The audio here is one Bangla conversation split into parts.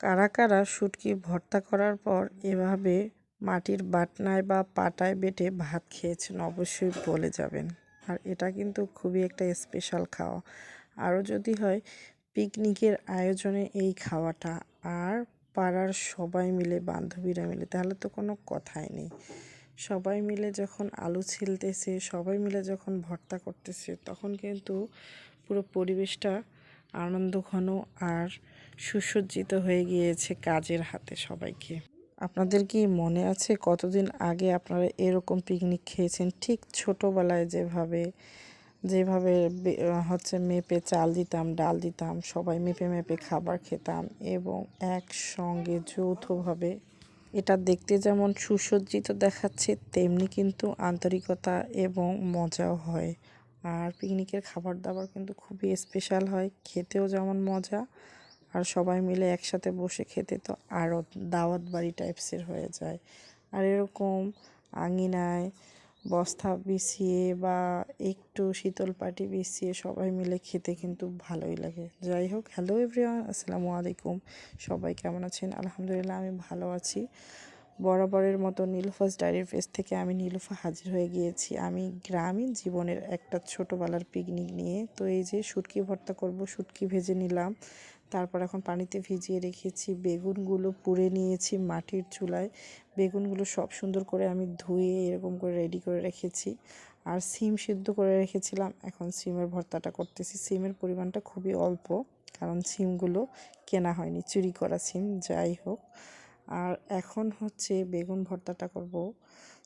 কারা কারা শুটকি ভর্তা করার পর এভাবে মাটির বাটনায় বা পাটায় বেটে ভাত খেয়েছেন অবশ্যই বলে যাবেন। আর এটা কিন্তু খুবই একটা স্পেশাল খাওয়া। আরও যদি হয় পিকনিকের আয়োজনে এই খাওয়াটা আর পাড়ার সবাই মিলে, বান্ধবীরা মিলে, তাহলে তো কোনো কথাই নেই। সবাই মিলে যখন আলু ছিলতেছে, সবাই মিলে যখন ভর্তা করতেছে, তখন কিন্তু পুরো পরিবেশটা আনন্দঘন আর সুসজ্জিত হয়ে গিয়েছে কাজের হাতে সবাইকে। আপনাদের কি মনে আছে কতদিন আগে আপনারা এরকম পিকনিক খেয়েছেন? ঠিক ছোটোবেলায় যেভাবে যেভাবে হচ্ছে মেপে চাল দিতাম, ডাল দিতাম, সবাই মেপে মেপে খাবার খেতাম এবং একসঙ্গে যৌথভাবে এটা দেখতে যেমন সুসজ্জিত দেখাচ্ছে, তেমনি কিন্তু আন্তরিকতা এবং মজাও হয়। আর পিকনিকের খাবার দাবার কিন্তু খুবই স্পেশাল হয়, খেতেও যেমন মজা। আর সবাই মিলে একসাথে বসে খেতে তো আরও দাওয়াত বাড়ি টাইপসের হয়ে যায়। আর এরকম আঙিনায় বস্তা বিছিয়ে বা একটু শীতল পাটি বিছিয়ে সবাই মিলে খেতে কিন্তু ভালোই লাগে। যাই হোক হ্যালো এভরিওয়ান আসসালামু আলাইকুম। সবাই কেমন আছেন? আলহামদুলিল্লাহ, আমি ভালো আছি। বরাবরের মতো নীলুফাস ডায়েরির ফেস থেকে আমি নীলুফা হাজির হয়ে গিয়েছি। আমি গ্রামীণ জীবনের একটা ছোটোবেলার পিকনিক নিয়ে। তো এই যে শুটকি ভর্তা করব, শুটকি ভেজে নিলাম। তারপর এখন পানিতে ভিজিয়ে রেখেছি, বেগুনগুলো পুড়ে নিয়েছি মাটির চুলায়। বেগুনগুলো সব সুন্দর করে আমি ধুয়ে এরকম করে রেডি করে রেখেছি। আর সিম সিদ্ধ করে রেখেছিলাম, এখন সিমের ভর্তাটা করতেছি। সিমের পরিমাণটা খুবই অল্প, কারণ সিমগুলো কেনা হয়নি, চুরি করা সিম, যাই হোক। আর এখন হচ্ছে বেগুন ভর্তাটা করব।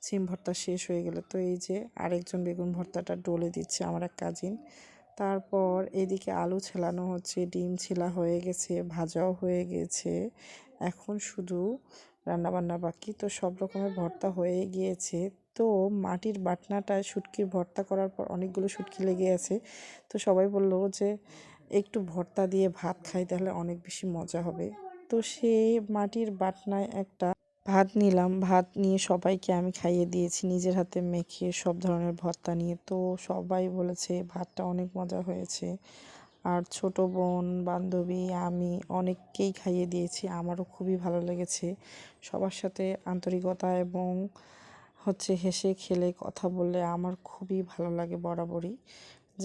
সিম ভর্তা শেষ হয়ে গেলে। তো এই যে আরেকজন বেগুন ভর্তাটা ডলে দিচ্ছে আমার এক কাজিন। তারপর এদিকে আলু ছেলানো হচ্ছে, ডিম ছেলা হয়ে গেছে, ভাজাও হয়ে গেছে। এখন শুধু রান্নাবান্না বাকি। তো সব রকমের ভর্তা হয়ে গিয়েছে। তো মাটির বাটনাটায় শুটকির ভর্তা করার পর অনেকগুলো শুটকি লেগে আছে। তো সবাই বলল যে একটু ভর্তা দিয়ে ভাত খাই, তাহলে অনেক বেশি মজা হবে। তো সেই মাটির বাটনায় একটা ভাত নিলাম। ভাত নিয়ে সবাইকে আমি খাইয়ে দিয়েছি। নিজের হাতে মেখে সব ধরনের ভর্তা নিয়ে। তো সবাই বলেছে, ভাতটা অনেক মজা হয়েছে। আর ছোট বোন, বান্ধবী, আমি অনেককেই খাইয়ে দিয়েছি। আমারও খুবই ভালো লেগেছে। সবার সাথে আন্তরিকতা এবং হচ্ছে হেসে খেলে কথা বললে আমার খুবই ভালো লাগে বরাবরই।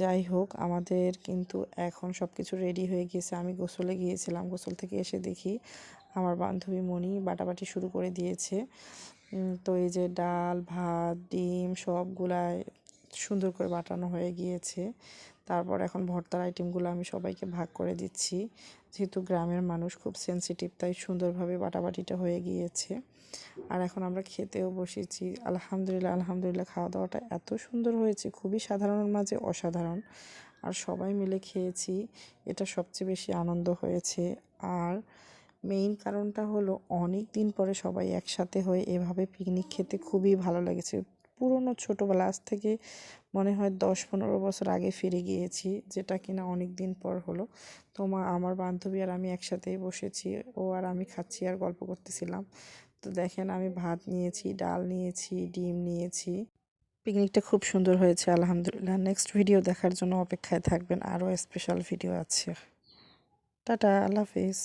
যাই হোক, আমাদের কিন্তু এখন সব কিছু রেডি হয়ে গিয়েছে। আমি গোসলে গিয়েছিলাম, গোসল থেকে এসে দেখি আমার বান্ধবী মণি বাটাবাটি শুরু করে দিয়েছে। তো এই যে ডাল, ভাত, ডিম সবগুলাই সুন্দর করে বাটানো হয়ে গিয়েছে। তারপর এখন ভর্তার আইটেমগুলো আমি সবাইকে ভাগ করে দিচ্ছি। যেহেতু গ্রামের মানুষ খুব সেন্সিটিভ তাই সুন্দরভাবে বাটাবাটিটা হয়ে গিয়েছে। আর এখন আমরা খেতেও বসেছি। আলহামদুলিল্লাহ আলহামদুলিল্লাহ খাওয়া দাওয়াটা এত সুন্দর হয়েছে, খুবই সাধারণের মাঝে অসাধারণ। আর সবাই মিলে খেয়েছি, এটা সবচেয়ে বেশি আনন্দ হয়েছে। আর মেইন কারণটা হলো অনেক দিন পরে সবাই একসাথে হয়ে এভাবে পিকনিক খেতে খুবই ভালো লেগেছে। পুরনো ছোটোবেলা, আজ থেকে মনে হয় দশ পনেরো বছর আগে ফিরে গিয়েছি, যেটা কিনা অনেক দিন পর হলো। তো মা, আমার বান্ধবী আর আমি একসাথেই বসেছি, ও আর আমি খাচ্ছি আর গল্প করতেছিলাম। তো দেখেন, আমি ভাত নিয়েছি, ডাল নিয়েছি, ডিম নিয়েছি। পিকনিকটা খুব সুন্দর হয়েছে, আলহামদুলিল্লাহ। নেক্সট ভিডিও দেখার জন্য অপেক্ষায় থাকবেন, আরও স্পেশাল ভিডিও আছে। টাটা, আল্লাহ হাফিজ।